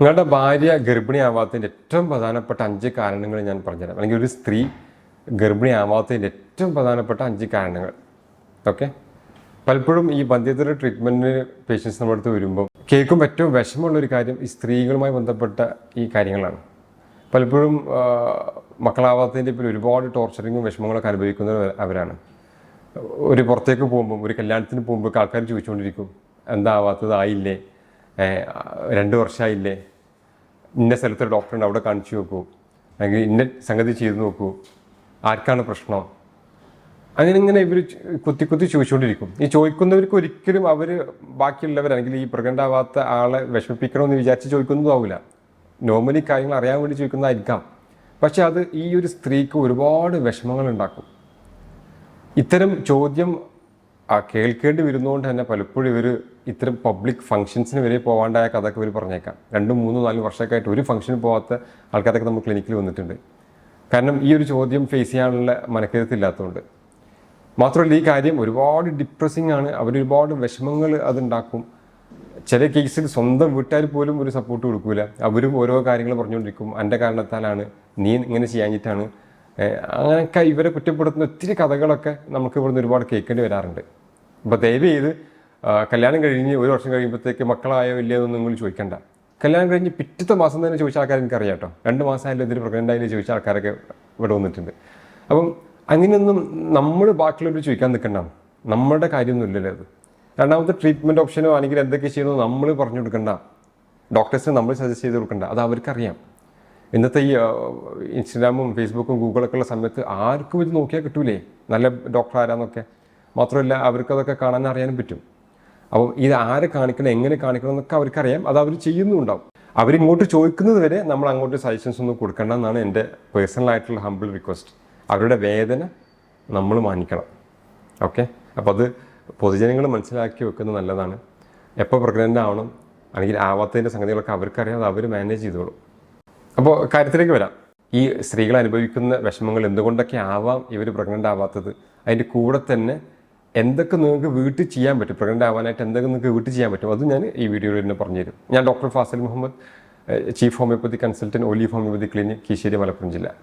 നിങ്ങളുടെ ഭാര്യ ഗർഭിണിയാവാത്തതിന്റെ ഏറ്റവും പ്രധാനപ്പെട്ട അഞ്ച് കാരണങ്ങൾ ഞാൻ പറഞ്ഞുതരാം. അല്ലെങ്കിൽ ഒരു സ്ത്രീ ഗർഭിണിയാവാത്തതിന്റെ ഏറ്റവും പ്രധാനപ്പെട്ട അഞ്ച് കാരണങ്ങൾ. ഓക്കെ? പലപ്പോഴും ഈ വന്ധ്യതര ട്രീറ്റ്മെന്റിന് പേഷ്യൻസ് നമ്മുടെ അടുത്ത് വരുമ്പോൾ കേൾക്കുമ്പോൾ ഏറ്റവും വിഷമമുള്ള ഒരു കാര്യം ഈ സ്ത്രീകളുമായി ബന്ധപ്പെട്ട ഈ കാര്യങ്ങളാണ്. പലപ്പോഴും മക്കളാവാത്തതിന്റെ പേരിൽ ഒരുപാട് ടോർച്ചറിങ്ങും വിഷമങ്ങളൊക്കെ അനുഭവിക്കുന്നവർ അവരാണ്. ഒരു പുറത്തേക്ക് പോകുമ്പോൾ ഒരു കല്യാണത്തിന് പോകുമ്പോൾ ആൾക്കാർ ചോദിച്ചുകൊണ്ടിരിക്കും എന്താ ആവാത്തത്? ആയില്ലേ? രണ്ട് വർഷമായില്ലേ ഇന്ന സ്ഥലത്തൊരു ഡോക്ടറുണ്ട് അവിടെ കാണിച്ചു നോക്കൂ. അല്ലെങ്കിൽ ഇന്ന സംഗതി ചെയ്തു നോക്കൂ. ആർക്കാണ് പ്രശ്നം? അങ്ങനെ ഇങ്ങനെ ഇവർ കുത്തി കുത്തി ചോദിച്ചുകൊണ്ടിരിക്കും. ഈ ചോദിക്കുന്നവർക്ക് ഒരിക്കലും അവർ ബാക്കിയുള്ളവർ അല്ലെങ്കിൽ ഈ പ്രഗ്നന്റ് ആവാത്ത ആളെ വിഷമിപ്പിക്കണമെന്ന് വിചാരിച്ച് ചോദിക്കുന്നതാവില്ല നോർമലി കാര്യങ്ങൾ അറിയാൻ വേണ്ടി ചോദിക്കുന്നതായിരിക്കാം. പക്ഷെ അത് ഈ ഒരു സ്ത്രീക്ക് ഒരുപാട് വിഷമങ്ങൾ ഉണ്ടാക്കും. ഇത്തരം ചോദ്യം കേൾക്കേണ്ടി വരുന്നതുകൊണ്ട് തന്നെ പലപ്പോഴും ഇവർ ഇത്തരം പബ്ലിക് ഫംഗ്ഷൻസിന് വരെ പോകാണ്ടായ കഥയൊക്കെ ഇവർ പറഞ്ഞേക്കാം. രണ്ടും മൂന്നും നാലും വർഷമൊക്കെ ആയിട്ട് ഒരു ഫംഗ്ഷന് പോകാത്ത ആൾക്കാരൊക്കെ നമ്മൾ ക്ലിനിക്കിൽ വന്നിട്ടുണ്ട്. കാരണം ഈ ഒരു ചോദ്യം ഫേസ് ചെയ്യാനുള്ള മനക്കരുത്തില്ലാത്തതുകൊണ്ട് മാത്രമല്ല ഈ കാര്യം ഒരുപാട് ഡിപ്രസിങ് ആണ്. അവരൊരുപാട് വിഷമങ്ങൾ അതുണ്ടാക്കും ചില കേസിൽ സ്വന്തം വീട്ടുകാർ പോലും ഒരു സപ്പോർട്ട് കൊടുക്കൂല. അവരും ഓരോ കാര്യങ്ങൾ പറഞ്ഞുകൊണ്ടിരിക്കും. എന്റെ കാരണത്താലാണ് നീ ഇങ്ങനെ ചെയ്യാഞ്ഞിട്ടാണ്. അങ്ങനെയൊക്കെ ഇവരെ കുറ്റപ്പെടുത്തുന്ന ഒത്തിരി കഥകളൊക്കെ നമുക്ക് ഇവിടുന്ന് ഒരുപാട് കേൾക്കേണ്ടി വരാറുണ്ട്. അപ്പോൾ ദയവ് ചെയ്ത് കല്യാണം കഴിഞ്ഞ് ഒരു വർഷം കഴിയുമ്പോഴത്തേക്ക് മക്കളായോ ഇല്ലയോ എന്നൊന്നും നിങ്ങൾ ചോദിക്കണ്ട. കല്യാണം കഴിഞ്ഞ് പിറ്റത്തെ മാസം തന്നെ ചോദിച്ച ആൾക്കാർ എനിക്കറിയാം കേട്ടോ. രണ്ട് മാസമായാലും ഇതിന് പ്രഗ്നന്റ് ആയാലും ചോദിച്ച ആൾക്കാരൊക്കെ ഇവിടെ വന്നിട്ടുണ്ട്. അപ്പം അങ്ങനെയൊന്നും നമ്മൾ ബാക്കിയുള്ളവർ ചോദിക്കാൻ നിൽക്കണ്ട. നമ്മുടെ കാര്യമൊന്നുമില്ലല്ലോ അത് രണ്ടാമത്തെ ട്രീറ്റ്മെന്റ് ഓപ്ഷനോ ആണെങ്കിൽ എന്തൊക്കെ ചെയ്യണോ നമ്മൾ പറഞ്ഞു കൊടുക്കണ്ട. ഡോക്ടേഴ്സിന് നമ്മൾ സജസ്റ്റ് ചെയ്ത് കൊടുക്കണ്ട. അത് അവർക്കറിയാം. ഇന്നത്തെ ഈ ഇൻസ്റ്റഗ്രാമും ഫേസ്ബുക്കും ഗൂഗിളൊക്കെ ഉള്ള സമയത്ത് ആർക്കും ഇത് നോക്കിയാൽ കിട്ടൂലേ? നല്ല ഡോക്ടർ ആരാന്നൊക്കെ. മാത്രമല്ല അവർക്കതൊക്കെ കാണാൻ അറിയാനും പറ്റും. അപ്പോൾ ഇത് ആരെ കാണിക്കണം എങ്ങനെ കാണിക്കണം എന്നൊക്കെ അവർക്കറിയാം. അത് അവർ ചെയ്യുന്നുണ്ടാവും. അവരിങ്ങോട്ട് ചോദിക്കുന്നത് വരെ നമ്മൾ അങ്ങോട്ട് സജഷൻസ് ഒന്നും കൊടുക്കണ്ട എന്നാണ് എന്റെ പേഴ്സണലായിട്ടുള്ള ഹമ്പിൾ റിക്വസ്റ്റ് അവരുടെ വേദന നമ്മൾ മാനിക്കണം. ഓക്കെ അപ്പോൾ അത് പൊതുജനങ്ങൾ മനസ്സിലാക്കി വെക്കുന്നത് നല്ലതാണ്. എപ്പോൾ പ്രഗ്നന്റ് ആവണം അല്ലെങ്കിൽ ആവാത്തതിന്റെ സംഗതികളൊക്കെ അവർക്കറിയാം അത് അവർ മാനേജ് ചെയ്തോളും. അപ്പോൾ കാര്യത്തിലേക്ക് വരാം. ഈ സ്ത്രീകൾ അനുഭവിക്കുന്ന വിഷമങ്ങൾ എന്തുകൊണ്ടൊക്കെ ആവാം ഇവർ പ്രഗ്നന്റ് ആവാത്തത്? അതിന്റെ കൂടെ തന്നെ എന്തൊക്കെ നിങ്ങൾക്ക് വീട്ടിൽ ചെയ്യാൻ പറ്റും? പ്രഗ്നന്റ് ആവാനായിട്ട് എന്തൊക്കെ നിങ്ങൾക്ക് വീട്ടിൽ ചെയ്യാൻ പറ്റും? അത് ഞാൻ ഈ വീഡിയോയിൽ തന്നെ പറഞ്ഞുതരും. ഞാൻ doctor Fazil Muhammad chief homeopathy consultant Olive homeopathy clinic Kizhisseri Malappuram ജില്ല.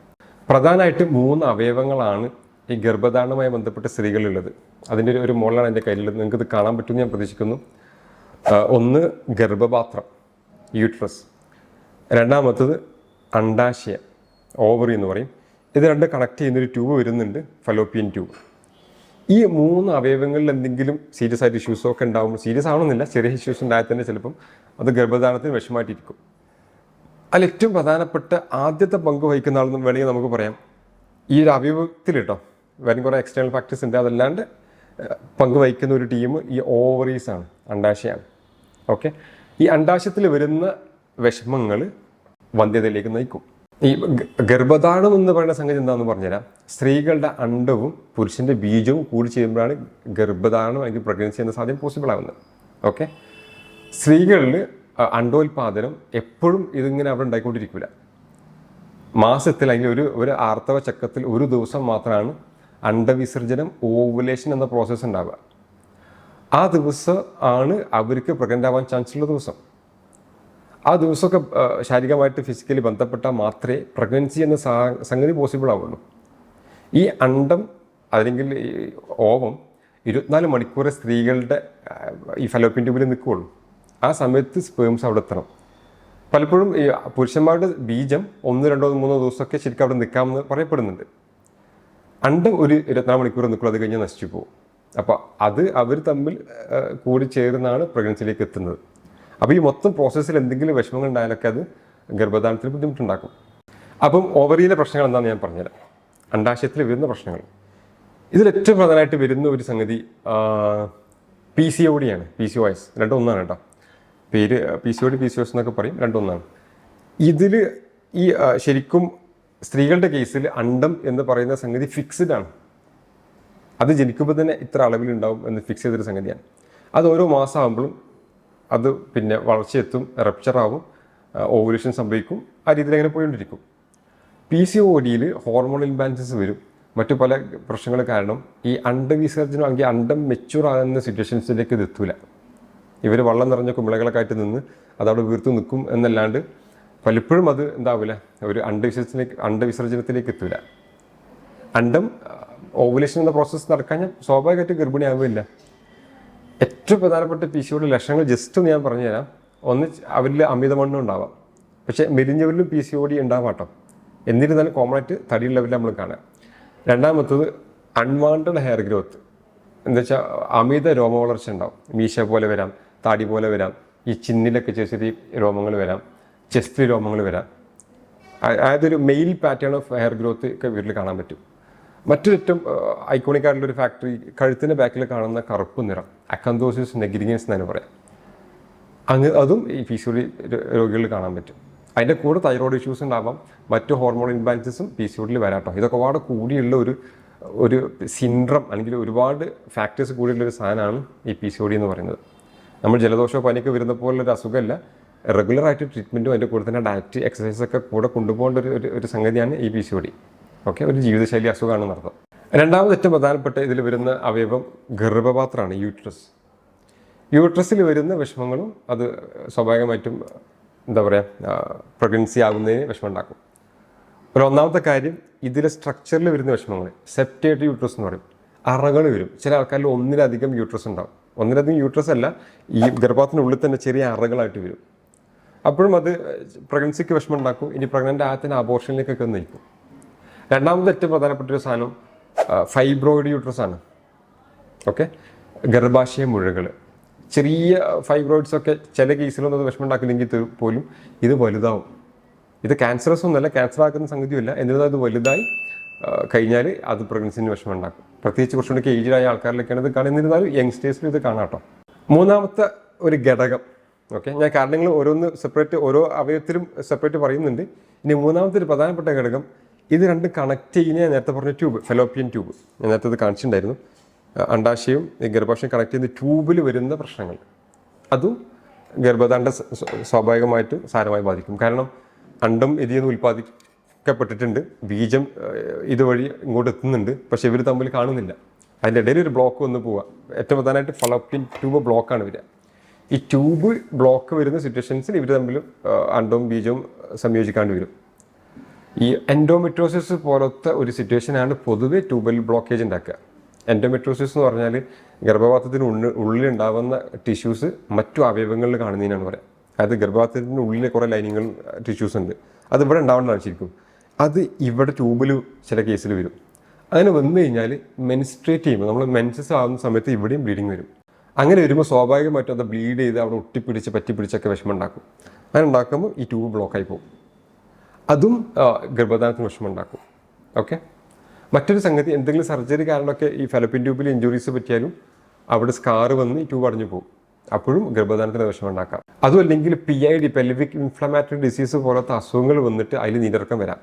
പ്രധാനമായിട്ട് മൂന്ന് അവയവങ്ങളാണ് ഈ ഗർഭധാരണവുമായി ബന്ധപ്പെട്ട സ്ത്രീകളുള്ളത് അതിന്റെ ഒരു- മോളാണ് എന്റെ കയ്യിലുള്ളത്. നിങ്ങൾക്ക് ഇത് കാണാൻ പറ്റുമെന്ന് ഞാൻ പ്രതീക്ഷിക്കുന്നു. ഒന്ന് ഗർഭപാത്രം യൂട്രസ് രണ്ടാമത്തത് അണ്ടാശയം ഓവറി എന്ന് പറയും. ഇത് രണ്ട് കണക്ട് ചെയ്യുന്നൊരു ട്യൂബ് വരുന്നുണ്ട് ഫലോപ്പിയൻ ട്യൂബ് ഈ മൂന്ന് അവയവങ്ങളിൽ എന്തെങ്കിലും സീരിയസ് ആയിട്ട് ഇഷ്യൂസോ ഒക്കെ ഉണ്ടാകുമ്പോൾ സീരിയസ് ആവണമെന്നില്ല. ചെറിയ ഇഷ്യൂസ് ഉണ്ടായാൽ തന്നെ ചിലപ്പം അത് ഗർഭധാരണത്തിന് വിഷമായിട്ടിരിക്കും. അതിൽ ഏറ്റവും പ്രധാനപ്പെട്ട ആദ്യത്തെ പങ്ക് വഹിക്കുന്ന ആളെന്ന് വേണമെങ്കിൽ നമുക്ക് പറയാം. ഈ ഒരു അവയവത്തിൽ കേട്ടോ വേറെ കുറേ എക്സ്റ്റേണൽ ഫാക്ടേഴ്സ് ഉണ്ട്. അതല്ലാണ്ട് പങ്ക് വഹിക്കുന്ന ഒരു ടീം ഈ ഓവറീസ് ആണ് അണ്ടാശയാണ് ഓക്കെ ഈ അണ്ടാശയത്തിൽ വരുന്ന വിഷമങ്ങൾ വന്ധ്യതയിലേക്ക് നയിക്കും. ഈ ഗർഭധാരണം എന്ന് പറയുന്ന സംഗതി എന്താണെന്ന് പറഞ്ഞുതരാം. സ്ത്രീകളുടെ അണ്ടവും പുരുഷന്റെ ബീജവും കൂടി ചെയ്യുമ്പോഴാണ് ഗർഭധാരണം അല്ലെങ്കിൽ പ്രഗ്നൻസി എന്ന സാധ്യം പോസിബിൾ ആവുന്നത്. ഓക്കെ സ്ത്രീകളിൽ അണ്ടോത്പാദനം എപ്പോഴും ഇതിങ്ങനെ അവിടെ ഉണ്ടായിക്കൊണ്ടിരിക്കില്ല മാസത്തിൽ അല്ലെങ്കിൽ ഒരു ഒരു ആർത്തവ ചക്രത്തിൽ ഒരു ദിവസം മാത്രമാണ് അണ്ടവിസർജനം ഓവുലേഷൻ എന്ന പ്രോസസ്സ് ഉണ്ടാവുക. ആ ദിവസം ആണ് അവർക്ക് പ്രഗ്നന്റ് ആവാൻ ചാൻസ് ഉള്ള ദിവസം. ആ ദിവസമൊക്കെ ശാരീരികമായിട്ട് ഫിസിക്കലി ബന്ധപ്പെട്ടാൽ മാത്രമേ പ്രഗ്നൻസി എന്ന സംഗതി പോസിബിൾ ആവുള്ളൂ. ഈ അണ്ടം അല്ലെങ്കിൽ ഓവം ഇരുപത്തിനാല് മണിക്കൂർ സ്ത്രീകളുടെ ഈ ഫലോപ്പിൻ ട്യൂബിൽ നിൽക്കുകയുള്ളൂ. ആ സമയത്ത് സ്പേംസ് അവിടെ എത്തണം. പലപ്പോഴും ഈ പുരുഷന്മാരുടെ ബീജം ഒന്ന് രണ്ടോ മൂന്നോ ദിവസമൊക്കെ ശരിക്കും അവിടെ നിൽക്കാമെന്ന് പറയപ്പെടുന്നുണ്ട്. അണ്ടം ഒരു ഇരുപത്തിനാല് മണിക്കൂർ നിൽക്കുള്ളൂ അത് കഴിഞ്ഞ് നശിച്ചു പോകും. അപ്പോൾ അത് അവർ തമ്മിൽ കൂടി ചേർന്നാണ് പ്രഗ്നൻസിയിലേക്ക് എത്തുന്നത്. അപ്പോൾ ഈ മൊത്തം പ്രോസസ്സിൽ എന്തെങ്കിലും വിഷമങ്ങൾ ഉണ്ടായാലൊക്കെ അത് ഗർഭധാരണത്തിൽ ബുദ്ധിമുട്ടുണ്ടാക്കും. അപ്പം ഓവറിയിലെ പ്രശ്നങ്ങൾ എന്താണെന്ന് ഞാൻ പറഞ്ഞുതരാം. അണ്ടാശയത്തിൽ വരുന്ന പ്രശ്നങ്ങൾ. ഇതിൽ ഏറ്റവും പ്രധാനമായിട്ട് വരുന്ന ഒരു സംഗതി പി സി ഒ ഡിയാണ് പി സി ഒ എസ് രണ്ടൊന്നാണ് കേട്ടോ. പേര് P C O D P C O S എന്നൊക്കെ പറയും. രണ്ടൊന്നാണ്. ഇതിൽ ഈ ശരിക്കും സ്ത്രീകളുടെ കേസിൽ അണ്ടം എന്ന് പറയുന്ന സംഗതി ഫിക്സ്ഡ് ആണ്. അത് ജനിക്കുമ്പോൾ തന്നെ ഇത്ര അളവിലുണ്ടാവും എന്ന് ഫിക്സ് ചെയ്തൊരു സംഗതിയാണ്. അത് ഓരോ മാസം ആകുമ്പോഴും അത് പിന്നെ വളർച്ചയെത്തും റപ്ചറാവും ഓവുലേഷൻ സംഭവിക്കും ആ രീതിയിൽ അങ്ങനെ പോയിക്കൊണ്ടിരിക്കും. പി സി ഒ ഡിയിൽ ഹോർമോൺ ഇംബാലൻസസ് വരും. മറ്റു പല പ്രശ്നങ്ങൾ കാരണം ഈ അണ്ടവിസർജനം അല്ലെങ്കിൽ അണ്ടം മെച്യൂർ ആകുന്ന സിറ്റുവേഷൻസിലേക്ക് ഇത് എത്തൂല. ഇവർ വള്ളം നിറഞ്ഞ കുമിളകളൊക്കെ ആയിട്ട് നിന്ന് അതവിടെ വീർത്തു നിൽക്കും എന്നല്ലാണ്ട് പലപ്പോഴും അത് എന്താവില്ല ഒരു അണ്ടവിസർജനത്തിലേക്ക് അണ്ടവിസർജനത്തിലേക്ക് എത്തൂല. അണ്ടം ഓവുലേഷൻ എന്ന പ്രോസസ്സ് നടക്കാൻ സ്വാഭാവികമായിട്ട് ഗർഭിണിയാവില്ല ഏറ്റവും പ്രധാനപ്പെട്ട പി ലക്ഷണങ്ങൾ ജസ്റ്റ് ഒന്ന് ഞാൻ പറഞ്ഞുതരാം. ഒന്ന് അവരിൽ അമിതവണ്ണം ഉണ്ടാവാം. പക്ഷേ മെലിഞ്ഞവരിലും പി സി ഒ ഡി ഉണ്ടാവാം കേട്ടോ എന്നിരുന്നാലും കോമൺ ആയിട്ട് തടിയുള്ളവരിൽ നമ്മൾ കാണാം രണ്ടാമത്തത് അൺവാണ്ടഡ് ഹെയർ ഗ്രോത്ത് എന്താ വെച്ചാൽ അമിത രോമവളർച്ച ഉണ്ടാവും. മീശ പോലെ വരാം താടി പോലെ വരാം ഈ ചിന്നിലൊക്കെ ചെറിയ ചെറിയ രോമങ്ങൾ വരാം ചെസ്റ്റ് രോമങ്ങൾ വരാം. അതായത് ഒരു male pattern of hair growth ഒക്കെ വീട്ടിൽ കാണാൻ പറ്റും. മറ്റൊരു ഏറ്റവും ഐക്കോണിക് ആയിട്ടുള്ള ഒരു ഫാക്ടറി കഴുത്തിന്റെ ബാക്കിൽ കാണുന്ന കറുപ്പ് നിറം അക്കന്തോസിസ് നെഗ്രിഗൻസ് എന്നാണ് പറയാം. അങ്ങ് അതും ഈ പി സി ഒ ഡി രോഗികളിൽ കാണാൻ പറ്റും. അതിന്റെ കൂടെ തൈറോയ്ഡ് ഇഷ്യൂസ് ഉണ്ടാവാം മറ്റു ഹോർമോൺ ഇൻബാലൻസും പി സി ഒഡിൽ വരാട്ടോ ഇതൊക്കെ ഒരുപാട് കൂടിയുള്ള ഒരു ഒരു സിൻഡ്രം അല്ലെങ്കിൽ ഒരുപാട് ഫാക്ടേഴ്സ് കൂടിയുള്ള ഒരു സാധനമാണ് ഈ പി സി ഒ ഡി എന്ന് പറയുന്നത്. നമ്മൾ ജലദോഷമോ പനിയൊക്കെ വരുന്ന പോലുള്ളൊരു അസുഖമല്ല. റെഗുലറായിട്ട് ട്രീറ്റ്മെന്റും അതിന്റെ കൂടെ തന്നെ ഡയറ്റ് എക്സസൈസൊക്കെ കൂടെ കൊണ്ടുപോകേണ്ട ഒരു- ഒരു സംഗതിയാണ് ഈ P C O D okay ഒരു ജീവിതശൈലി അസുഖമാണെന്ന് അർത്ഥം രണ്ടാമത് ഏറ്റവും പ്രധാനപ്പെട്ട ഇതിൽ വരുന്ന അവയവം ഗർഭപാത്രമാണ് യൂട്രസ് യൂട്രസിൽ വരുന്ന വിഷമങ്ങളും അത് സ്വാഭാവികമായിട്ടും എന്താ പറയുക പ്രഗ്നൻസി ആകുന്നതിന് വിഷമം ഉണ്ടാക്കും. ഒരു ഒന്നാമത്തെ കാര്യം ഇതിലെ സ്ട്രക്ചറിൽ വരുന്ന വിഷമങ്ങൾ സെപ്റ്റേറ്റ് യൂട്രസ് എന്ന് പറയും. അറകൾ വരും. ചില ആൾക്കാരിൽ ഒന്നിലധികം യൂട്രസ് ഉണ്ടാവും. ഒന്നിലധികം യൂട്രസ് അല്ല ഈ ഗർഭപാത്രത്തിനുള്ളിൽ തന്നെ ചെറിയ അറകളായിട്ട് വരും. അപ്പോഴും അത് പ്രഗ്നൻസിക്ക് വിഷമം ഉണ്ടാക്കും. ഇനി പ്രഗ്നന്റ് ആയത്തിന് അബോർഷനിലേക്കൊക്കെ നയിക്കും. രണ്ടാമത് ഏറ്റവും പ്രധാനപ്പെട്ട ഒരു സാധനം ഫൈബ്രോയിഡ് യൂട്രസ് ആണ്. ഓക്കെ ഗർഭാശയ മുഴകൾ. ചെറിയ ഫൈബ്രോയിഡ്സ് ഒക്കെ ചില കേസിലൊന്നും അത് വിഷമം ഉണ്ടാക്കില്ലെങ്കിൽ പോലും ഇത് വലുതാവും. ഇത് ക്യാൻസറസ് ഒന്നുമല്ല ക്യാൻസർ ആക്കുന്ന സംഗതിയല്ല എന്നിരുന്നാൽ അത് വലുതായി കഴിഞ്ഞാൽ അത് പ്രഗ്നൻസിന് വിഷമം ഉണ്ടാക്കും പ്രത്യേകിച്ച് കുറച്ചുകൂടി ഏജിലായ ആൾക്കാരിലൊക്കെയാണ് ഇത് കാണുന്നത് എന്നിരുന്നാലും യങ്സ്റ്റേഴ്സിൽ ഇത് കാണാം കേട്ടോ. മൂന്നാമത്തെ ഒരു ഘടകം. ഓക്കെ ഞാൻ കാരണങ്ങൾ ഓരോന്ന് സെപ്പറേറ്റ് ഓരോ അവയവത്തിലും സെപ്പറേറ്റ് പറയുന്നുണ്ട്. ഇനി മൂന്നാമത്തെ ഒരു പ്രധാനപ്പെട്ട ഘടകം ഇത് രണ്ട് കണക്ട് ചെയ്യുന്ന നേരത്തെ പറഞ്ഞ ട്യൂബ് ഫെലോപ്പിയൻ ട്യൂബ് ഞാൻ നേരത്തെ ഇത് കാണിച്ചിട്ടുണ്ടായിരുന്നു. അണ്ടാശയും ഗർഭാശയം കണക്ട് ചെയ്യുന്ന ട്യൂബിൽ വരുന്ന പ്രശ്നങ്ങൾ. അതും ഗർഭദാണ്ഡ സ്വാഭാവികമായിട്ട് സാരമായി ബാധിക്കും. കാരണം അണ്ടം ഇതിൽ നിന്ന് ഉൽപ്പാദിക്കപ്പെട്ടിട്ടുണ്ട്. ബീജം ഇതുവഴി ഇങ്ങോട്ട് എത്തുന്നുണ്ട്. പക്ഷെ ഇവർ തമ്മിൽ കാണുന്നില്ല. അതിന്റെ ഇടയിൽ ഒരു ബ്ലോക്ക് വന്ന് പോവുക ഏറ്റവും പ്രധാനമായിട്ട് ഫലോപ്പിയൻ ട്യൂബ് ബ്ലോക്കാണ് വരിക. ഈ ട്യൂബ് ബ്ലോക്ക് വരുന്ന സിറ്റുവേഷൻസിൽ ഇവർ തമ്മിൽ അണ്ടവും ബീജവും സംയോജിക്കാണ്ട് വരും. ഈ എൻഡോമെട്രോസിസ് പോലത്തെ ഒരു സിറ്റുവേഷനാണ് പൊതുവെ ട്യൂബൽ ബ്ലോക്കേജ് ഉണ്ടാക്കുക. എൻഡോമെട്രോസിസ് എന്ന് പറഞ്ഞാൽ ഗർഭപാത്രത്തിന് ഉള്ളിൽ ഉണ്ടാവുന്ന ടിഷ്യൂസ് മറ്റു അവയവങ്ങളിൽ കാണുന്നതിനാണ് പറയുക അതായത് ഗർഭപാത്രത്തിന് ഉള്ളിലെ കുറേ ലൈനിങ്ങൾ ടിഷ്യൂസ് ഉണ്ട്. അത് ഇവിടെ ഉണ്ടാവേണ്ടതാണ് ശരിക്കും. അത് ഇവിടെ ട്യൂബിൽ ചില കേസിൽ വരും. അങ്ങനെ വന്നു കഴിഞ്ഞാൽ മെൻസ്ട്രേറ്റ് ചെയ്യുമ്പോൾ നമ്മൾ മെൻസസ് ആവുന്ന സമയത്ത് ഇവിടെയും ബ്ലീഡിങ് വരും. അങ്ങനെ വരുമ്പോൾ സ്വാഭാവികമായിട്ടും അത് ബ്ലീഡ് ചെയ്ത് അവിടെ ഒട്ടിപ്പിടിച്ച് പറ്റിപ്പിടിച്ചൊക്കെ വിഷമം ഉണ്ടാക്കും. അങ്ങനെ ഉണ്ടാക്കുമ്പോൾ ഈ ട്യൂബ് ബ്ലോക്കായി പോകും. അതും ഗർഭധാരണത്തിന് ഗർഭധാനത്തിന് വിഷമം ഉണ്ടാക്കും ഓക്കെ മറ്റൊരു സംഗതി എന്തെങ്കിലും സർജറി കാരണമൊക്കെ ഈ ഫെലപ്പിൻ ട്യൂബിൽ ഇഞ്ചുറീസ് പറ്റിയാലും അവിടെ സ്കാർ വന്ന് ഈ ട്യൂബ് അടഞ്ഞു പോകും. അപ്പോഴും ഗർഭധാരണത്തിന് വിഷമം ഉണ്ടാക്കാം അതും അല്ലെങ്കിൽ P I D pelvic inflammatory disease പോലത്തെ അസുഖങ്ങൾ വന്നിട്ട് അതിൽ നീരിറക്കം വരാം.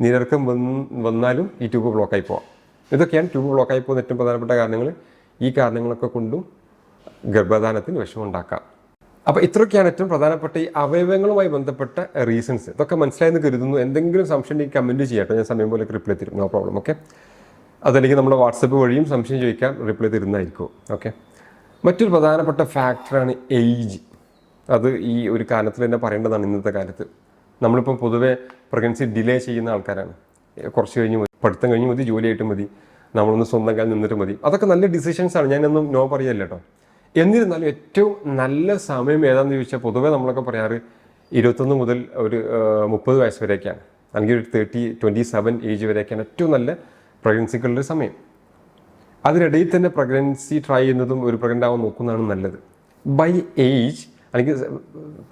നീരിറക്കം വന്ന് വന്നാലും ഈ ട്യൂബ് ബ്ലോക്കായി പോവാം. ഇതൊക്കെയാണ് ട്യൂബ് ബ്ലോക്കായി പോകുന്ന ഏറ്റവും പ്രധാനപ്പെട്ട കാരണങ്ങൾ. ഈ കാരണങ്ങളൊക്കെ കൊണ്ടും ഗർഭധാരണത്തിന് വിഷമം ഉണ്ടാക്കാം അപ്പോൾ ഇത്രയൊക്കെയാണ് ഏറ്റവും പ്രധാനപ്പെട്ട ഈ അവയവങ്ങളുമായി ബന്ധപ്പെട്ട റീസൺസ് ഇതൊക്കെ മനസ്സിലായെന്ന് കരുതുന്നു. എന്തെങ്കിലും സംശയം ഉണ്ടെങ്കിൽ കമന്റ് ചെയ്യാട്ടോ. ഞാൻ സമയം പോലെ റിപ്ലൈ തരും. നോ പ്രോബ്ലം ഓക്കെ അതല്ലെങ്കിൽ നമ്മുടെ വാട്സപ്പ് വഴിയും സംശയം ചോദിക്കാൻ റിപ്ലൈ തരുന്നതായിരിക്കും. ഓക്കെ മറ്റൊരു പ്രധാനപ്പെട്ട ഫാക്ടറാണ് ഏജ് അത് ഈ ഒരു കാലത്തിൽ തന്നെ പറയേണ്ടതാണ് ഇന്നത്തെ കാലത്ത്. നമ്മളിപ്പം പൊതുവേ പ്രഗ്നൻസി ഡിലേ ചെയ്യുന്ന ആൾക്കാരാണ്. കുറച്ച് കഴിഞ്ഞ് മതി. പഠിത്തം കഴിഞ്ഞ് മതി ജോലിയായിട്ട് മതി. നമ്മളൊന്ന് സ്വന്തം കാലം നിന്നിട്ട് മതി. അതൊക്കെ നല്ല ഡിസിഷൻസാണ് ഞാനൊന്നും നോ പറയല്ല എന്നിരുന്നാലും ഏറ്റവും നല്ല സമയം ഏതാണെന്ന് ചോദിച്ചാൽ പൊതുവേ നമ്മളൊക്കെ പറയാറ് ഇരുപത്തൊന്ന് മുതൽ ഒരു മുപ്പത് വയസ്സ് വരെയൊക്കെയാണ്. അല്ലെങ്കിൽ ഒരു തേർട്ടി ട്വന്റി സെവൻ ഏജ് വരെയൊക്കെയാണ് ഏറ്റവും നല്ല പ്രഗ്നൻസികളുടെ സമയം. അതിനിടയിൽ തന്നെ പ്രഗ്നൻസി ട്രൈ ചെയ്യുന്നതും ഒരു പ്രഗ്നന്റ് ആവാൻ നോക്കുന്നതാണ് നല്ലത്. ബൈ ഏജ് അല്ലെങ്കിൽ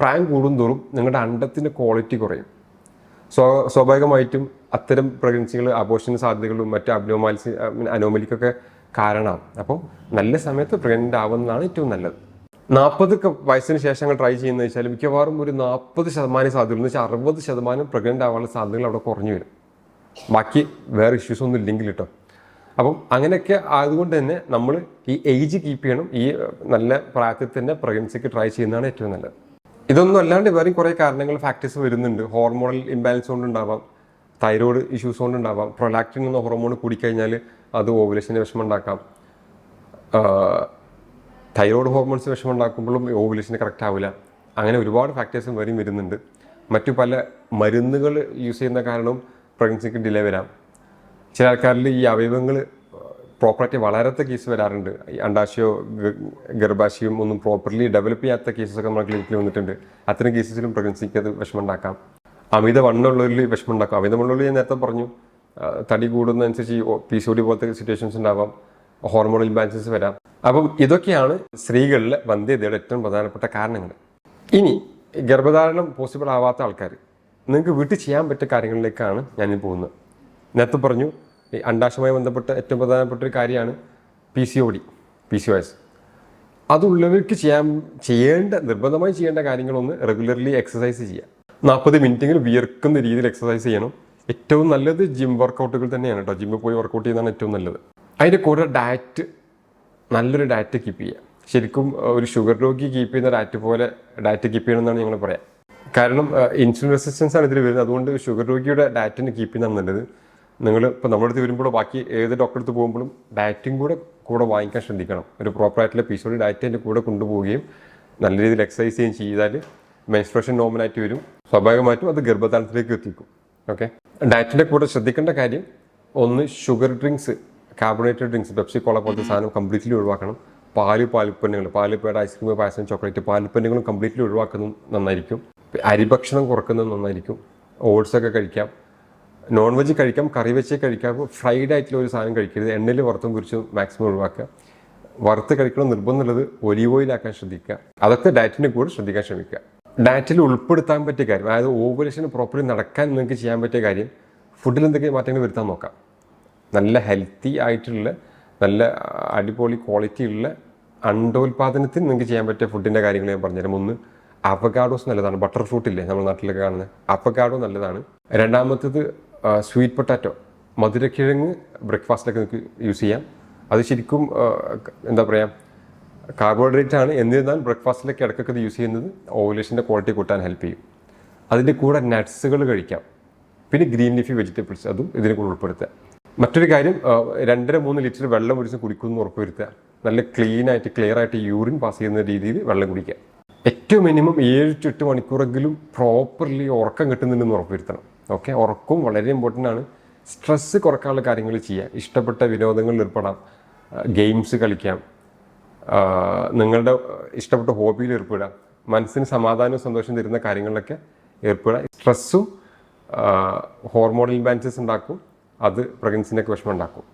പ്രായം കൂടുന്തോറും നിങ്ങളുടെ അണ്ടത്തിന്റെ ക്വാളിറ്റി കുറയും. സ്വ സ്വാഭാവികമായിട്ടും അത്തരം പ്രഗ്നൻസികൾ അബോർഷൻ സാധ്യതകളും മറ്റ് അബ്നോമാൽസി അനോമലിക്കൊക്കെ കാരണമാവും അപ്പോൾ നല്ല സമയത്ത് പ്രഗ്നന്റ് ആവുന്നതാണ് ഏറ്റവും നല്ലത്. നാൽപ്പത് വയസ്സിന് ശേഷം ട്രൈ ചെയ്യുന്നത് വെച്ചാൽ മിക്കവാറും ഒരു നാൽപ്പത് ശതമാനം സാധ്യത എന്ന് വെച്ചാൽ അറുപത് ശതമാനം പ്രഗ്നന്റ് ആവാനുള്ള സാധ്യതകൾ അവിടെ കുറഞ്ഞു വരും. ബാക്കി വേറെ ഇഷ്യൂസ് ഒന്നും ഇല്ലെങ്കിൽ കേട്ടോ അപ്പം അങ്ങനെയൊക്കെ ആയതുകൊണ്ട് തന്നെ നമ്മൾ ഈ ഏജ് കീപ്പ് ചെയ്യണം. ഈ നല്ല പ്രായത്തിൽ തന്നെ പ്രഗ്നൻസിക്ക് ട്രൈ ചെയ്യുന്നതാണ് ഏറ്റവും നല്ലത്. ഇതൊന്നും അല്ലാണ്ട് വേറെയും കുറേ കാരണങ്ങൾ ഫാക്ടേഴ്സ് വരുന്നുണ്ട്. ഹോർമോണൽ ഇംബാലൻസ് കൊണ്ടുണ്ടാവാം. തൈറോയ്ഡ് ഇഷ്യൂസ് കൊണ്ടുണ്ടാവാം. പ്രൊലാക്റ്റിൻ എന്ന ഹോർമോൺ കൂടിക്കഴിഞ്ഞാൽ അത് ഓവുലേഷന്റെ വിഷമം ഉണ്ടാക്കാം തൈറോയ്ഡ് ഹോർമോൺസ് വിഷമം ഉണ്ടാക്കുമ്പോഴും ഓവുലേഷൻ കറക്റ്റ് ആവില്ല അങ്ങനെ ഒരുപാട് ഫാക്ടേഴ്സും വരും വരുന്നുണ്ട്. മറ്റു പല മരുന്നുകൾ യൂസ് ചെയ്യുന്ന കാരണവും പ്രഗ്നൻസിക്ക് ഡിലേ വരാം. ചില ആൾക്കാരിൽ ഈ അവയവങ്ങൾ പ്രോപ്പറായിട്ട് വളരാത്ത കേസ് വരാറുണ്ട്. അണ്ടാശയോ ഗർഭാശയം ഒന്നും പ്രോപ്പർലി ഡെവലപ്പ് ചെയ്യാത്ത കേസസൊക്കെ നമ്മുടെ ക്ലിനിക്കിൽ വന്നിട്ടുണ്ട്. അത്തരം കേസസിലും പ്രഗ്നൻസിക്ക് അത് വിഷമമുണ്ടാക്കാം. അമിത വണ്ണമുള്ളവരിൽ വിഷമമുണ്ടാക്കാം. അമിത വണ്ണമുള്ളവർ ഞാൻ നേരത്തെ പറഞ്ഞു തടി കൂടുന്നതനുസരിച്ച് പി സി ഒ ഡി പോലത്തെ സിറ്റുവേഷൻസ് ഉണ്ടാവാം. ഹോർമോണൽ ഇംബാലൻസസ് വരാം. അപ്പം ഇതൊക്കെയാണ് സ്ത്രീകളിലെ വന്ധ്യതയുടെ ഏറ്റവും പ്രധാനപ്പെട്ട കാരണങ്ങൾ. ഇനി ഗർഭധാരണം പോസിബിൾ ആവാത്ത ആൾക്കാർ നിങ്ങൾക്ക് വീട്ടിൽ ചെയ്യാൻ പറ്റിയ കാര്യങ്ങളിലേക്കാണ് ഞാൻ പോകുന്നത്. നേരത്തെ പറഞ്ഞു ഈ അണ്ടാശമായി ബന്ധപ്പെട്ട ഏറ്റവും പ്രധാനപ്പെട്ട ഒരു കാര്യമാണ് P C O D P C O S അതുള്ളവർക്ക് ചെയ്യാൻ ചെയ്യേണ്ട നിർബന്ധമായി ചെയ്യേണ്ട കാര്യങ്ങളൊന്ന് റെഗുലർലി എക്സസൈസ് ചെയ്യുക. നാൽപ്പത് മിനിറ്റെങ്കിലും വിയർക്കുന്ന രീതിയിൽ എക്സസൈസ് ചെയ്യണം. ഏറ്റവും നല്ലത് ജിം വർക്കൗട്ടുകൾ തന്നെയാണ് കേട്ടോ ജിമ്മിൽ പോയി വർക്കൗട്ട് ചെയ്യുന്നതാണ് ഏറ്റവും നല്ലത്. അതിന്റെ കൂടെ ഡയറ്റ് നല്ലൊരു ഡയറ്റ് കീപ്പ് ചെയ്യുക. ശരിക്കും ഒരു ഷുഗർ രോഗി കീപ്പ് ചെയ്യുന്ന ഡയറ്റ് പോലെ ഡയറ്റ് കീപ്പ് ചെയ്യണമെന്നാണ് ഞങ്ങൾ പറയാം. കാരണം ഇൻസുലിൻ റെസിസ്റ്റൻസ് ആണ് ഇതിൽ വരുന്നത്. അതുകൊണ്ട് ഷുഗർ രോഗിയുടെ ഡയറ്റിന് കീപ്പ് ചെയ്യുന്നതാണ് നല്ലത്. നിങ്ങൾ ഇപ്പോൾ നമ്മുടെ അടുത്ത് വരുമ്പോൾ ബാക്കി ഏത് ഡോക്ടറെ അടുത്ത് പോകുമ്പോഴും ഡയറ്റും കൂടെ കൂടെ വാങ്ങിക്കാൻ ശ്രദ്ധിക്കണം. ഒരു പ്രോപ്പറായിട്ടുള്ള പീസോടി ഡയറ്റ് അതിന്റെ കൂടെ കൊണ്ടുപോവുകയും നല്ല രീതിയിൽ എക്സസൈസ് ചെയ്യുകയും ചെയ്താൽ മെൻസ്ട്രേഷൻ നോർമലായിട്ട് വരും. സ്വാഭാവികമായിട്ടും അത് ഗർഭധാരണത്തിലേക്ക് എത്തിക്കും. ഓക്കെ ഡയറ്റിന്റെ കൂടെ ശ്രദ്ധിക്കേണ്ട കാര്യം ഒന്ന് sugar drinks carbonated drinks Pepsi cola പോലത്തെ സാധനം കംപ്ലീറ്റ്ലി ഒഴിവാക്കണം. പാൽ പാലുൽപ്പന്നങ്ങൾ പാൽ പേട ഐസ്ക്രീം പായസം ചോക്ലേറ്റ് പാലുൽപ്പന്നങ്ങളും കംപ്ലീറ്റ്ലി ഒഴിവാക്കുന്നത് നന്നായിരിക്കും. അരിഭക്ഷണം കുറക്കുന്നത് നന്നായിരിക്കും. ഓട്സ് ഒക്കെ കഴിക്കാം. നോൺ വെജ് കഴിക്കാം കറി വെച്ചേ കഴിക്കാം. ഫ്രൈഡ് ആയിട്ടുള്ള ഒരു സാധനം കഴിക്കരുത്. എണ്ണയിൽ വറുത്തും കുറിച്ചും മാക്സിമം ഒഴിവാക്കുക. വറുത്ത് കഴിക്കണം നിർബന്ധമുള്ളത് ഒലിവ് ഓയിലാക്കാൻ ശ്രദ്ധിക്കുക. അതൊക്കെ ഡയറ്റിന്റെ കൂടെ ശ്രദ്ധിക്കാൻ ശ്രമിക്കുക. ഡയറ്റിൽ ഉൾപ്പെടുത്താൻ പറ്റിയ കാര്യം അതായത് ഓവുലേഷൻ പ്രോപ്പർലി നടക്കാൻ നിങ്ങൾക്ക് ചെയ്യാൻ പറ്റിയ കാര്യം ഫുഡിൽ എന്തൊക്കെ മാറ്റങ്ങൾ വരുത്താൻ നോക്കാം. നല്ല ഹെൽത്തി ആയിട്ടുള്ള നല്ല അടിപൊളി ക്വാളിറ്റി ഉള്ള അണ്ടോൽപാദനത്തിൽ നിങ്ങൾക്ക് ചെയ്യാൻ പറ്റിയ ഫുഡിന്റെ കാര്യങ്ങൾ ഞാൻ പറഞ്ഞുതരാം. ഒന്ന് അവഗാഡോസ് നല്ലതാണ്. ബട്ടർ ഫ്രൂട്ട് ഇല്ലേ നമ്മുടെ നാട്ടിലൊക്കെ കാണുന്നത് അവഗാഡോ നല്ലതാണ്. രണ്ടാമത്തേത് സ്വീറ്റ് പൊട്ടാറ്റോ മധുരക്കിഴങ്ങ് ബ്രേക്ക്ഫാസ്റ്റിലൊക്കെ നിങ്ങൾക്ക് യൂസ് ചെയ്യാം. അത് ശരിക്കും എന്താ പറയുക കാർബോഹൈഡ്രേറ്റ് ആണ്. എന്നിരുന്നാൽ ബ്രേക്ക്ഫാസ്റ്റിലേക്ക് ഇടയ്ക്കൊക്കെ ഇത് യൂസ് ചെയ്യുന്നത് ഓവുലേഷന്റെ ക്വാളിറ്റി കൂട്ടാൻ ഹെൽപ്പ് ചെയ്യും. അതിന്റെ കൂടെ നട്ട്സുകൾ കഴിക്കാം. പിന്നെ ഗ്രീൻ ലീഫി വെജിറ്റബിൾസ് അതും ഇതിനെ കൂടെ ഉൾപ്പെടുത്തുക. മറ്റൊരു കാര്യം രണ്ടര മൂന്ന് ലിറ്റർ വെള്ളം ഒരു ദിവസം കുടിക്കുമെന്ന് ഉറപ്പുവരുത്തുക. നല്ല ക്ലീൻ ആയിട്ട് ക്ലിയർ ആയിട്ട് യൂറിൻ പാസ് ചെയ്യുന്ന രീതിയിൽ വെള്ളം കുടിക്കുക. ഏറ്റവും മിനിമം ഏഴ് ടു എട്ട് മണിക്കൂറെങ്കിലും പ്രോപ്പർലി ഉറക്കം കിട്ടുന്നുണ്ടെന്ന് ഉറപ്പുവരുത്തണം. ഓക്കെ ഉറക്കവും വളരെ ഇമ്പോർട്ടന്റ് ആണ്. സ്ട്രെസ്സ് കുറക്കാനുള്ള കാര്യങ്ങൾ ചെയ്യുക. ഇഷ്ടപ്പെട്ട വിനോദങ്ങളിൽ ഏർപ്പെടാം ഗെയിംസ് കളിക്കാം. നിങ്ങളുടെ ഇഷ്ടപ്പെട്ട ഹോബിയിൽ ഏർപ്പെടുക. മനസ്സിന് സമാധാനവും സന്തോഷം തരുന്ന കാര്യങ്ങളിലൊക്കെ ഏർപ്പെടുക. സ്ട്രെസ്സും ഹോർമോണൽ ഇംബാലൻസസ് ഉണ്ടാക്കും. അത് പ്രഗ്നൻസിനൊക്കെ വിഷമം ഉണ്ടാക്കും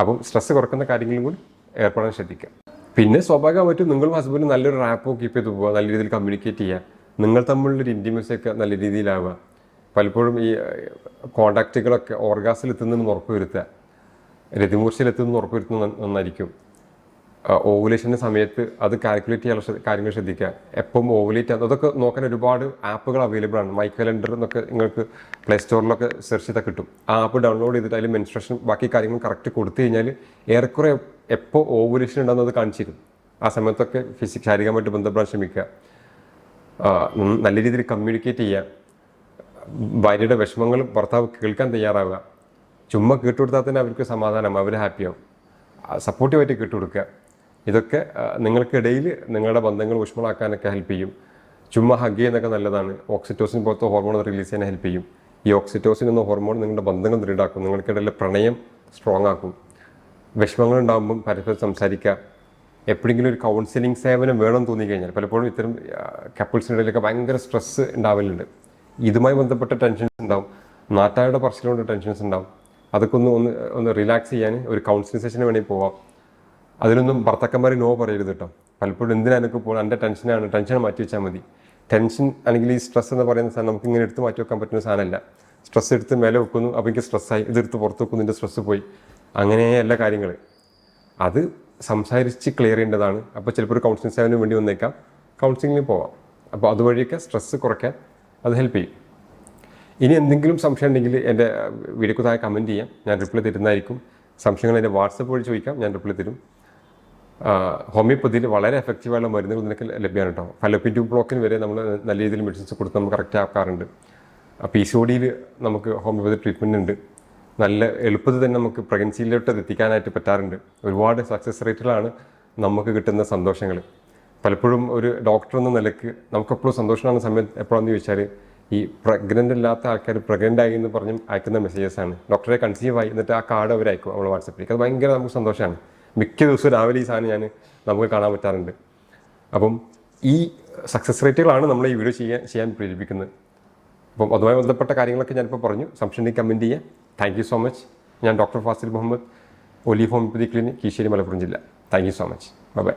അപ്പം സ്ട്രെസ്സ് കുറക്കുന്ന കാര്യങ്ങളും കൂടി ഏർപ്പെടാൻ ശ്രദ്ധിക്കുക. പിന്നെ സ്വാഭാവികമായിട്ടും നിങ്ങളും ഹസ്ബൻഡും നല്ലൊരു റാപ്പോ കീപ്പ് ചെയ്ത് പോവുക. നല്ല രീതിയിൽ കമ്മ്യൂണിക്കേറ്റ് ചെയ്യുക. നിങ്ങൾ തമ്മിലുള്ളൊരു ഇന്റിമസി ഒക്കെ നല്ല രീതിയിലാവുക. പലപ്പോഴും ഈ കോണ്ടാക്റ്റുകളൊക്കെ ഓർഗാസിലെത്തുന്നതെന്ന് ഉറപ്പുവരുത്തുക ഉറപ്പ് വരുത്തുക. രതിമൂർച്ചയിൽ എത്തുന്നതെന്ന് ഉറപ്പ് വരുത്തുന്നത് നന്നായിരിക്കും. ഓവുലേഷന്റെ സമയത്ത് അത് കാൽക്കുലേറ്റ് ചെയ്യാനുള്ള കാര്യങ്ങൾ ശ്രദ്ധിക്കുക. എപ്പം ഓവുലേറ്റ് അതൊക്കെ നോക്കാൻ ഒരുപാട് ആപ്പുകൾ അവൈലബിൾ ആണ്. മൈ കലണ്ടർ എന്നൊക്കെ നിങ്ങൾക്ക് പ്ലേ സ്റ്റോറിലൊക്കെ സെർച്ച് ചെയ്താൽ കിട്ടും. ആ ആപ്പ് ഡൗൺലോഡ് ചെയ്തിട്ട് അതിൽ മെൻസ്ട്രേഷൻ ബാക്കി കാര്യങ്ങൾ കറക്റ്റ് കൊടുത്തു കഴിഞ്ഞാൽ ഏറെക്കുറെ എപ്പോൾ ഓവുലേഷൻ ഉണ്ടെന്നത് കാണിച്ചു തരും. ആ സമയത്തൊക്കെ ഫിസിക് ശാരീരികമായിട്ട് ബന്ധപ്പെടാൻ ശ്രമിക്കുക. നല്ല രീതിയിൽ കമ്മ്യൂണിക്കേറ്റ് ചെയ്യുക. ഭാര്യയുടെ വിഷമങ്ങൾ ഭർത്താവ് കേൾക്കാൻ തയ്യാറാവുക. ചുമ്മാ കേട്ടുകൊടുത്താൽ തന്നെ അവർക്ക് സമാധാനം അവർ ഹാപ്പിയാവും സപ്പോർട്ടീവായിട്ട് കേട്ടുകൊടുക്കുക. ഇതൊക്കെ നിങ്ങൾക്കിടയിൽ നിങ്ങളുടെ ബന്ധങ്ങൾ ഊഷ്മളാക്കാനൊക്കെ ഹെൽപ്പ് ചെയ്യും. ചുമ്മാ ഹഗ് ചെയ്യുന്നൊക്കെ നല്ലതാണ്. ഓക്സിറ്റോസിൻ പോലത്തെ ഹോർമോൺ റിലീസ് ചെയ്യാൻ ഹെൽപ്പ് ചെയ്യും. ഈ ഓക്സിറ്റോസിൻ എന്ന ഹോർമോൺ നിങ്ങളുടെ ബന്ധങ്ങൾ ദൃഢാക്കും. നിങ്ങൾക്കിടയിലെ പ്രണയം സ്ട്രോങ് ആക്കും. വിഷമങ്ങൾ ഉണ്ടാകുമ്പം പരസ്പരം സംസാരിക്കുക. എപ്പോഴെങ്കിലും ഒരു കൗൺസിലിംഗ് സേവനം വേണമെന്ന് തോന്നിക്കഴിഞ്ഞാൽ പലപ്പോഴും ഇത്തരം കപ്പിൾസിനിടയിലൊക്കെ ഭയങ്കര സ്ട്രെസ്സ് ഉണ്ടാവലുണ്ട്. ഇതുമായി ബന്ധപ്പെട്ട ടെൻഷൻസ് ഉണ്ടാവും. നാട്ടാരുടെ പറച്ചിലുകൊണ്ട് ടെൻഷൻസ് ഉണ്ടാവും. അതൊക്കെ ഒന്ന് ഒന്ന് ഒന്ന് റിലാക്സ് ചെയ്യാൻ ഒരു കൗൺസിലിംഗ് സെഷന് വേണമെങ്കിൽ പോവാം. അതിനൊന്നും ഭർത്താക്കന്മാർ നോ പറയരുത് കേട്ടോ പലപ്പോഴും എന്തിനാ എനിക്ക് പോകുന്നത് എന്റെ ടെൻഷനാണ് ടെൻഷൻ മാറ്റി വെച്ചാൽ മതി. ടെൻഷൻ അല്ലെങ്കിൽ ഈ സ്ട്രെസ് എന്ന് പറയുന്ന സാധനം നമുക്ക് ഇങ്ങനെ എടുത്ത് മാറ്റി വെക്കാൻ പറ്റുന്ന സാധനമല്ല സ്ട്രെസ് എടുത്ത് മേലെ വെക്കുന്നു. അപ്പോൾ എനിക്ക് സ്ട്രെസ്സായി ഇതെടുത്ത് പുറത്ത് വെക്കുന്നു. എന്റെ സ്ട്രെസ്സ് പോയി. അങ്ങനെ എല്ലാ കാര്യങ്ങൾ അത് സംസാരിച്ച് ക്ലിയർ ചെയ്യേണ്ടതാണ്. അപ്പോൾ ചിലപ്പോൾ ഒരു കൗൺസിലിംഗ് സേവനം വേണ്ടി വന്നേക്കാം. കൗൺസിലിങ്ങിന് പോവാം. അപ്പോൾ അതുവഴിയൊക്കെ സ്ട്രെസ്സ് കുറയ്ക്കാൻ അത് ഹെൽപ്പ് ചെയ്യും. ഇനി എന്തെങ്കിലും സംശയം ഉണ്ടെങ്കിൽ എന്റെ വീഡിയോക്ക് താഴെ കമന്റ് ചെയ്യാം. ഞാൻ റിപ്ലൈ തരുന്നതായിരിക്കും. സംശയങ്ങൾ എന്റെ വാട്സപ്പ് വഴി ചോദിക്കാം. ഞാൻ റിപ്ലൈ തരും. ഹോമിയോപ്പതിയിൽ വളരെ എഫക്റ്റീവായുള്ള മരുന്നുകൾ നിനക്ക് ലഭ്യമാണ് കേട്ടോ ഫലോപ്പിൻ ട്യൂബ് ബ്ലോക്കിന് വരെ നമ്മൾ നല്ല രീതിയിൽ മെഡിസിൻസ് കൊടുത്ത് നമ്മൾ കറക്റ്റ് ആക്കാറുണ്ട്. പി സി ഒ നമുക്ക് ഹോമിയോപ്പതി ട്രീറ്റ്മെന്റ് ഉണ്ട്. നല്ല എളുപ്പത്തിൽ തന്നെ നമുക്ക് പ്രഗ്നൻസിയിലോട്ട് എത്തിക്കാനായിട്ട് പറ്റാറുണ്ട്. ഒരുപാട് സക്സസ് റേറ്റുകളാണ് നമുക്ക് കിട്ടുന്ന സന്തോഷങ്ങൾ പലപ്പോഴും ഒരു ഡോക്ടർ എന്ന നിലയ്ക്ക് നമുക്കെപ്പോഴും സന്തോഷമാണ് സമയത്ത് എപ്പോഴാണെന്ന് ചോദിച്ചാൽ ഈ പ്രഗ്നന്റ് അല്ലാത്ത ആൾക്കാർ പ്രഗ്നന്റ് ആയി എന്ന് പറഞ്ഞ് അയക്കുന്ന മെസ്സേജസ് ആണ്. ഡോക്ടറെ കൺസീവ് ആയി എന്നിട്ട് ആ കാർഡ് അവർ അയക്കും നമ്മൾ വാട്സപ്പിലേക്ക് അത് ഭയങ്കര നമുക്ക് സന്തോഷമാണ്. മിക്ക ദിവസവും രാവിലെ ഈ സാധനം ഞാൻ നമുക്ക് കാണാൻ പറ്റാറുണ്ട്. അപ്പം ഈ സക്സസ് റേറ്റുകളാണ് നമ്മൾ ഈ വീഡിയോ ചെയ്യാൻ ചെയ്യാൻ പ്രേരിപ്പിക്കുന്നത്. അപ്പം അതുമായി ബന്ധപ്പെട്ട കാര്യങ്ങളൊക്കെ ഞാനിപ്പോൾ പറഞ്ഞു. സംശയം കമന്റ് ചെയ്യാം. താങ്ക് യു സോ മച്ച് ഞാൻ doctor Fazil Muhammad Olive homeopathy clinic Kizhisseri Malappuram ജില്ല. Thank you so much bye bye